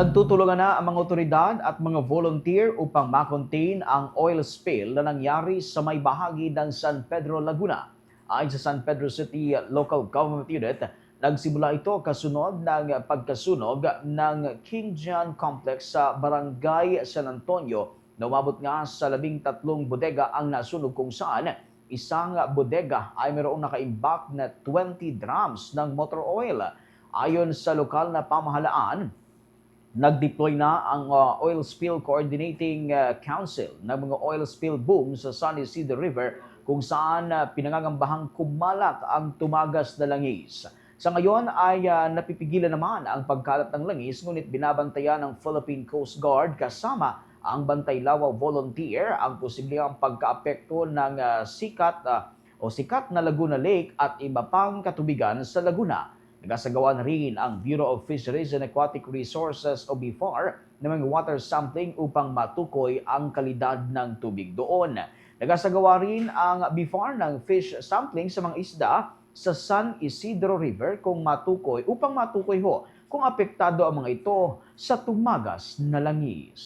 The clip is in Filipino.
Nagtutulungan na ang mga otoridad at mga volunteer upang makontain ang oil spill na nangyari sa may bahagi ng San Pedro, Laguna. Ayon sa San Pedro City Local Government Unit, nagsimula ito kasunod ng pagkasunog ng King John Complex sa Barangay San Antonio na umabot nga sa labing tatlong bodega ang nasunog kung saan isang bodega ay mayroong nakaimbak na 20 drums ng motor oil. Ayon sa lokal na pamahalaan, Nag-deploy na ang uh, Oil Spill Coordinating uh, Council ng mga oil spill boom sa San Isidro River kung saan uh, pinangangambahang kumalat ang tumagas na langis. Sa ngayon ay uh, napipigilan naman ang pagkalat ng langis ngunit binabantayan ng Philippine Coast Guard kasama ang Bantay Lawa Volunteer ang posibleng pagkaapekto ng uh, sikat uh, o sikat na Laguna Lake at iba pang katubigan sa Laguna. Nagasagawa na rin ang Bureau of Fisheries and Aquatic Resources o BFAR ng mga water sampling upang matukoy ang kalidad ng tubig doon. Nagasagawa rin ang BFAR ng fish sampling sa mga isda sa San Isidro River kung matukoy upang matukoy ho kung apektado ang mga ito sa tumagas na langis.